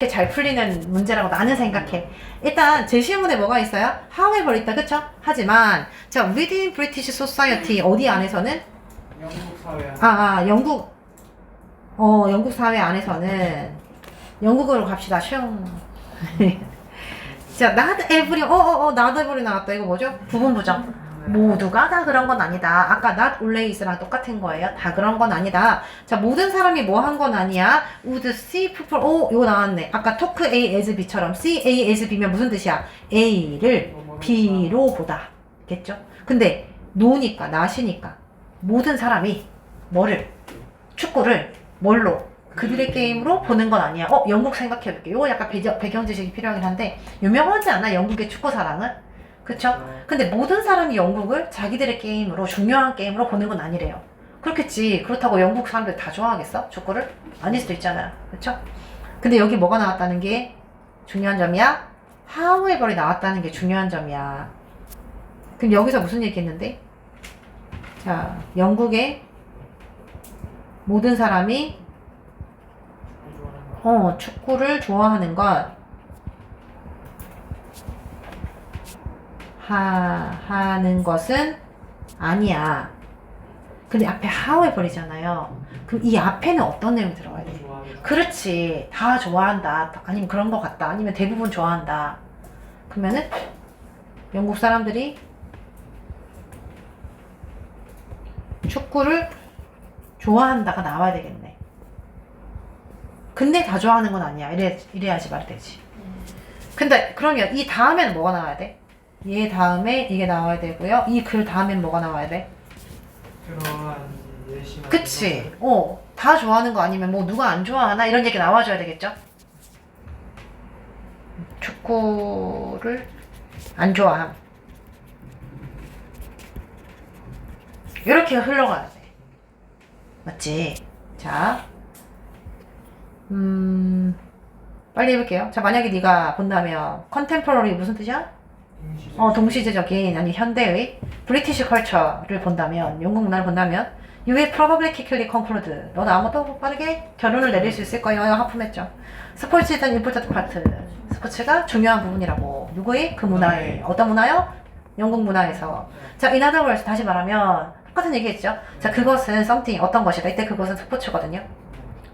이렇게 잘 풀리는 문제라고 나는 생각해. 일단 제시문에 뭐가 있어요? However 있다, 그쵸? 하지만 자, within British society 어디 안에서는 영국 사회 아, 아 영국 어 영국 사회 안에서는 영국으로 갑시다. 슝. 자, not every 어어어 not every 나왔다. 이거 뭐죠? 부분 부정. 모두가 다 그런 건 아니다. 아까 not always랑 똑같은 거예요. 다 그런 건 아니다. 자, 모든 사람이 뭐 한 건 아니야. would see people. 오, 이거 나왔네. 아까 talk A as B처럼 see A as B면 무슨 뜻이야? A를 B로 보다. 겠죠? 근데 노니까, 나시니까 모든 사람이 뭐를? 축구를 뭘로? 그들의 게임으로 보는 건 아니야. 어, 영국 생각해볼게. 이거 약간 배경 지식이 필요하긴 한데 유명하지 않아? 영국의 축구 사랑은? 그쵸? 근데 모든 사람이 영국을 자기들의 게임으로 중요한 게임으로 보는 건 아니래요. 그렇겠지. 그렇다고 영국 사람들 다 좋아하겠어? 축구를? 아닐 수도 있잖아요. 그쵸? 근데 여기 뭐가 나왔다는 게 중요한 점이야? 하우에버이 나왔다는 게 중요한 점이야. 그럼 여기서 무슨 얘기 했는데? 자, 영국의 모든 사람이 어, 축구를 좋아하는 것 하, 하는 것은 아니야. 근데 앞에 하우에 버리잖아요. 그럼 이 앞에는 어떤 내용이 들어가야 돼? 그렇지. 다 좋아한다. 아니면 그런 것 같다. 아니면 대부분 좋아한다. 그러면은 영국 사람들이 축구를 좋아한다가 나와야 되겠네. 근데 다 좋아하는 건 아니야. 이래, 이래야지 말이 되지. 근데 그러면 이 다음에는 뭐가 나와야 돼? 얘 다음에 이게 나와야 되고요. 이 글 다음엔 뭐가 나와야 돼? 그러한 예시나 그치. 어, 다 좋아하는 거 아니면 뭐 누가 안 좋아하나 이런 얘기 나와줘야 되겠죠? 축구를 안 좋아함. 이렇게 흘러가야 돼. 맞지? 자, 음, 빨리 해볼게요. 자, 만약에 네가 본다면 컨템포러리 무슨 뜻이야? 어, 동시대적인 아니 현대의 브리티시 컬처를 본다면 영국 문화를 본다면 You will probably quickly conclude. 너는 아무도 빠르게 결론을 내릴 수 있을 거예요. 하품했죠. 스포츠에 대한 important part. 스포츠가 중요한 부분이라고. 누구의? 그 문화의. 어떤 문화요? 영국 문화에서. 자, in other words, 다시 말하면 똑같은 얘기 했죠. 자, 그것은 something, 어떤 것이다. 이때 그것은 스포츠거든요.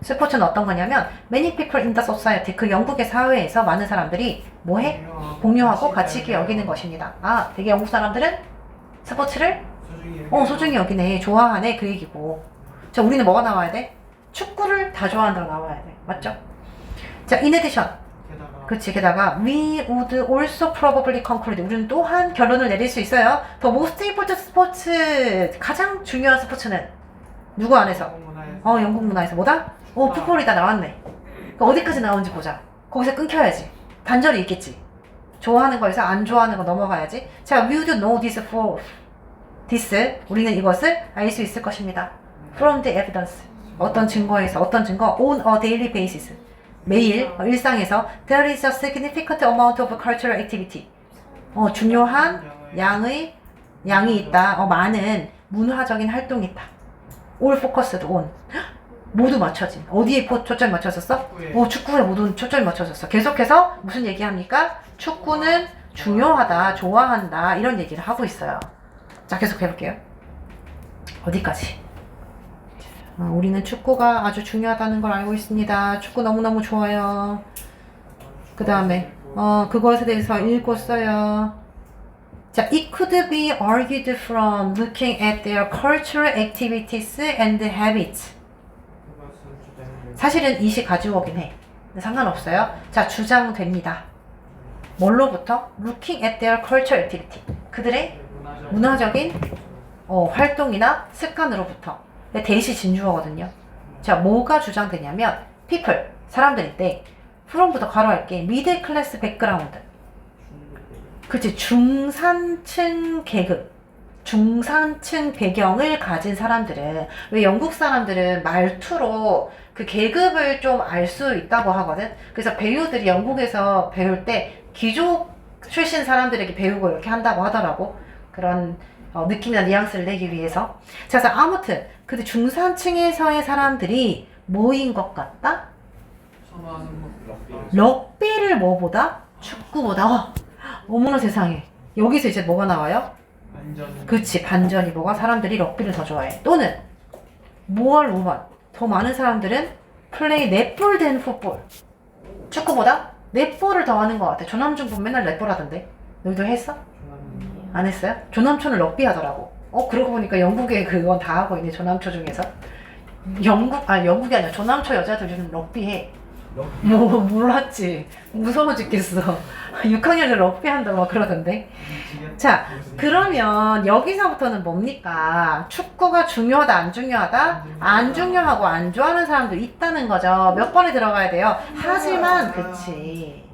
스포츠는 어떤 거냐면 many people in the society, 그 영국의 사회에서 많은 사람들이 뭐해? 공유하고 가치 있게 여기는 것입니다. 아, 되게 영국 사람들은 스포츠를 어 소중히 여기네, 좋아하네 그 얘기고. 자, 우리는 뭐가 나와야 돼? 축구를 다 좋아한다고 나와야 돼, 맞죠? 자, in addition, 그치 게다가 we would also probably conclude. 우리는 또한 결론을 내릴 수 있어요. The most important 스포츠 가장 중요한 스포츠는 누구 안에서? 어, 영국 문화에서 뭐다? 어, 풋볼이다 나왔네. 그 어디까지 나오는지 보자. 거기서 끊겨야지. 단절이 있겠지. 좋아하는 거에서 안 좋아하는 거 넘어가야지. 자, we would know this for this. 우리는 이것을 알 수 있을 것입니다. From the evidence. 어떤 증거에서, 어떤 증거? On a daily basis. 매일 어, 일상에서 there is a significant amount of cultural activity. 어, 중요한 양의 양이 있다. 어, 많은 문화적인 활동이 있다. all focused on. 모두 맞춰진. 어디에 포- 초점이 맞춰졌어? 축구에 어, 축구에 모두 초점이 맞춰졌어. 계속해서 무슨 얘기합니까? 축구는 중요하다, 좋아한다, 이런 얘기를 하고 있어요. 자, 계속 해볼게요. 어디까지? 어, 우리는 축구가 아주 중요하다는 걸 알고 있습니다. 축구 너무너무 좋아요. 그 다음에, 어, 그것에 대해서 읽고 써요. 자, it could be argued from looking at their cultural activities and habits. 사실은 이시 가지고 오긴 해. 상관없어요. 자, 주장됩니다. 뭘로부터? Looking at their cultural activity. 그들의 문화적 문화적인 어, 활동이나 습관으로부터. 대시 진주어거든요. 자, 뭐가 주장되냐면 people, 사람들인데 from부터 가로할게 미들 클래스 백그라운드. 그치, 중산층 계급. 중산층 배경을 가진 사람들은 왜 영국 사람들은 말투로 그 계급을 좀 알 수 있다고 하거든. 그래서 배우들이 영국에서 배울 때 귀족 출신 사람들에게 배우고 이렇게 한다고 하더라고. 그런 어, 느낌이나 뉘앙스를 내기 위해서. 자, 그래서 아무튼 근데 중산층에서의 사람들이 뭐인 것 같다? 럭비를 뭐보다? 축구보다. 어, 어머나 세상에. 여기서 이제 뭐가 나와요? 완전. 그치 반전이 뭐가 사람들이 럭비를 더 좋아해 또는 뭐할 5번 더 많은 사람들은 플레이 넷볼 된 풋볼. 축구보다 넷볼을 더 하는 것 같아. 조남중 보면 맨날 넷볼 하던데. 너희도 했어? 안 했어요? 조남초는 럭비 하더라고. 어 그러고 보니까 영국에 그건 다 하고 있네 조남초 중에서. 영국 아 영국이 아니라 조남초 여자들 요즘 럭비 해 뭐, 몰랐지. 무서워 죽겠어. 6학년을 럭비 한다고 막 그러던데. 자, 그러면 여기서부터는 뭡니까? 축구가 중요하다, 안 중요하다? 안 중요하고 안 좋아하는 사람도 있다는 거죠. 몇 번에 들어가야 돼요? 하지만, 그치.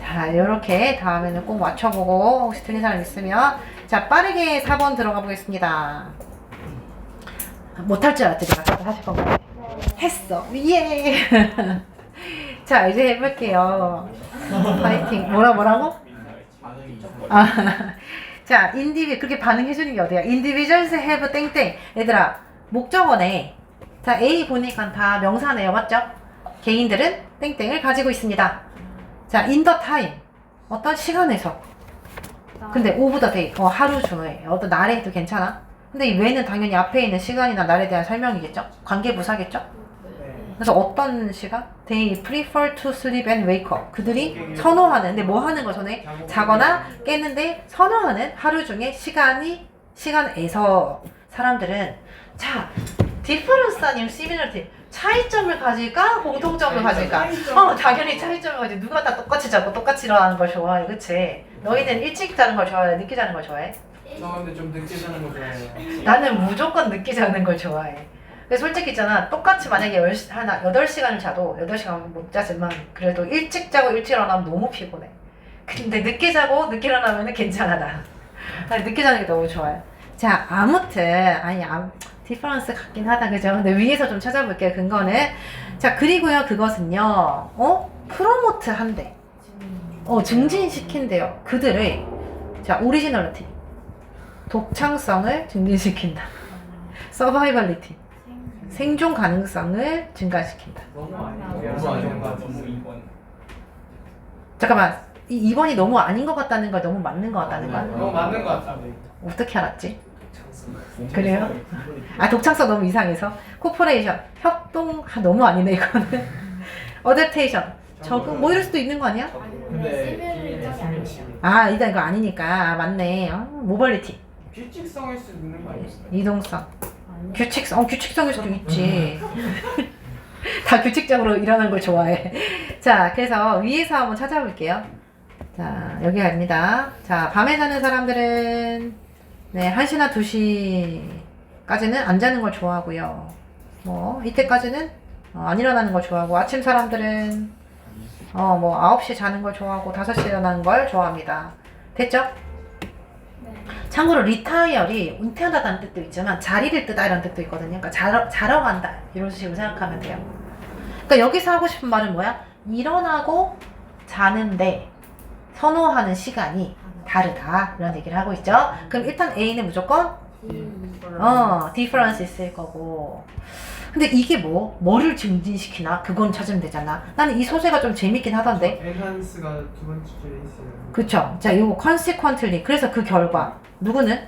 자, 요렇게 다음에는 꼭 맞춰보고, 혹시 틀린 사람 있으면. 자, 빠르게 4번 들어가 보겠습니다. 못할 줄 알았지, 내가. 하실 건가요? 했어. 예! 자, 이제 해볼게요. 파이팅. 뭐라, 뭐라고? 아, 자, 인디비 그렇게 반응해주는 게 어디야? individuals have 땡땡. 얘들아, 목적어네. 자, A 보니까 다 명사네요. 맞죠? 개인들은 땡땡을 가지고 있습니다. 자, in the time. 어떤 시간에서. 근데 the day. 어, 하루 중에. 어떤 날에 해도 괜찮아? 근데 이 왜는 당연히 앞에 있는 시간이나 날에 대한 설명이겠죠? 관계부사겠죠? 네. 그래서 어떤 시간? They prefer to sleep and wake up. 그들이 선호하는, 근데 뭐 하는 걸 선호해? 자거나 깨는데 선호하는 하루 중에 시간이, 시간에서 사람들은 자, difference 아니면 similarity. 차이점을 가질까? 공통점을 가질까? 어, 당연히 차이점을 가지. 누가 다 똑같이 자고 똑같이 일어나는 걸 좋아해. 그치? 너희는 일찍 자는 걸 좋아해? 늦게 자는 걸 좋아해? 저 근데 좀 늦게 자는 거 좋아해요. 나는 무조건 늦게 자는 걸 좋아해. 근데 솔직히 있잖아. 똑같이 만약에 10시, 하나, 8시간을 자도 8시간 못 자지만 그래도 일찍 자고 일찍 일어나면 너무 피곤해. 근데 늦게 자고 늦게 일어나면 괜찮아, 나. 아니, 늦게 자는 게 너무 좋아요. 자, 아무튼, 아니, 아, 디퍼런스 같긴 하다, 그죠? 근데 위에서 좀 찾아볼게요, 근거는. 자, 그리고요, 그것은요, 어? 프로모트 한대. 어, 증진시킨대요. 그들의, 자, 오리지널리티. 독창성을 증진시킨다. 서바이벌리티. 생존 가능성을 증가시킨다. 너무 너무 아니에요. 아닌 것 같은데. 잠깐만. 이 2번이 너무 아닌 것 같다는 걸 너무 맞는 것 같다는 거야? 너무 맞는 거 같은데. 어떻게 알았지? 그래요? 아, 독창성 너무 이상해서. 코퍼레이션. 협동, 아, 너무 아니네, 이거는. 어댑테이션. 적응, 뭐 이럴 수도 있는 거 아니야? 아, 일단 이거 아니니까. 아, 맞네. 어, 모빌리티. 규칙성일 수 있는 거 아니에요? 이동성. 규칙성, 어, 규칙성일 수도 있지. 다 규칙적으로 일어나는 걸 좋아해. 자, 그래서 위에서 한번 찾아볼게요. 자, 여기 갑니다. 자, 밤에 자는 사람들은, 네, 1시나 2시까지는 안 자는 걸 좋아하고요. 뭐, 이때까지는 어, 안 일어나는 걸 좋아하고, 아침 사람들은, 어, 뭐, 9시 자는 걸 좋아하고, 5시 일어나는 걸 좋아합니다. 됐죠? 참고로 리타이얼이 은퇴한다는 뜻도 있지만 자리를 뜨다 이런 뜻도 있거든요. 그러니까 자러, 자러 간다 이런 식으로 생각하면 돼요. 그러니까 여기서 하고 싶은 말은 뭐야? 일어나고 자는데 선호하는 시간이 다르다 이런 얘기를 하고 있죠. 그럼 일단 A는 무조건 어 디퍼런스 있을 거고. 근데 이게 뭐 뭐를 증진시키나 그건 찾으면 되잖아. 나는 이 소재가 좀 재밌긴 하던데. 엔한스가 두 번째 줄에 있어요. 그쵸? 자, 요거 consequently. 그래서 그 결과 누구는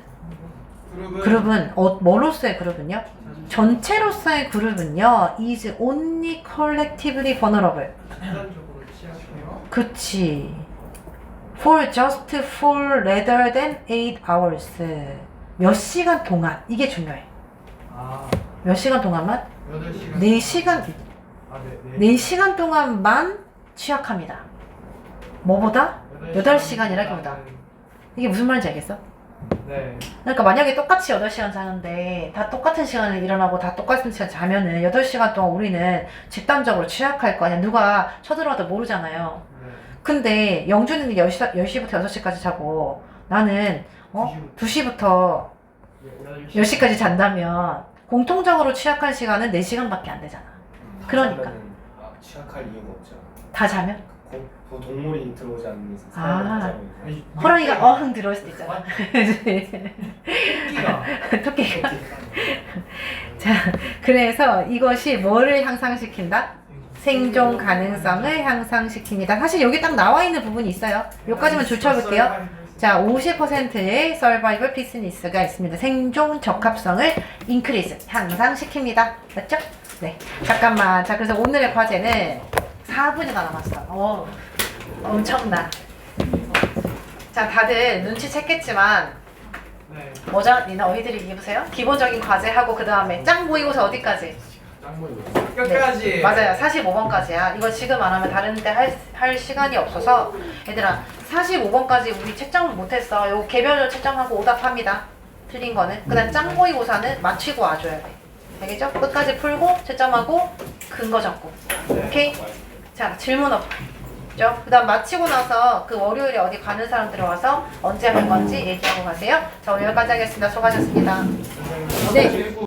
그룹은 그룹은 어, 뭐로서의 그룹은요? 전체로서의 그룹은요 is only collectively vulnerable. 극단적으로 취약해요. 그치. For just for rather than 8 hours. 몇 시간 동안 이게 중요해. 아, 몇 시간 동안만? 8시간. 4시간 아, 네. 네. 4시간 동안만 취약합니다. 뭐보다? 여덟 시간이라기보다. 이게 무슨 말인지 알겠어? 네. 그러니까 만약에 똑같이 8시간 자는데 다 똑같은 시간에 일어나고 다 똑같은 시간 자면은 8시간 동안 우리는 집단적으로 취약할 거 아니야. 누가 쳐들어와도 모르잖아요. 네. 근데 영준이는 10시, 10시부터 6시까지 자고 나는 어? 2시부터 10시까지 잔다면 공통적으로 취약한 시간은 4시간밖에 안 되잖아. 그러니까. 아, 취약할 이유가 없죠. 다 자면? 고, 그 동물이 들어오지 않는 이상 아. 사람은 자고 있어요. 아니, 호랑이가 어흥 들어올 수도 있잖아. 토끼가 토끼가. 자, 그래서 이것이 뭐를 향상시킨다? 생존 가능성을 향상시킵니다. 사실 여기 딱 나와 있는 부분이 있어요. 여기까지만 줄쳐볼게요. 자, 50%의 서바이벌 피스니스가 있습니다. 생존 적합성을 인크리즈, 향상시킵니다. 맞죠? 네. 잠깐만. 자, 그래서 오늘의 과제는 4분이나 남았어. 어, 엄청나. 자, 다들 눈치챘겠지만, 네. 뭐죠? 니나 어휘들이 입으세요? 기본적인 과제하고 그 다음에 짱 모의고사 어디까지? 끝까지. 맞아요. 45번까지야. 이거 지금 안 하면 다른 데 할 할 시간이 없어서 얘들아 45번까지 우리 채점 못했어. 요거 개별로 채점하고 오답합니다. 틀린 거는. 그 다음 짱 모의고사는 맞추고 와줘야 돼. 알겠죠? 끝까지 풀고 채점하고 근거 적고. 오케이? 자 질문 없죠? 그 다음 마치고 나서 그 월요일에 어디 가는 사람 들어와서 언제 할 건지 얘기하고 가세요. 자 오늘 여기까지 하겠습니다. 수고하셨습니다. 네.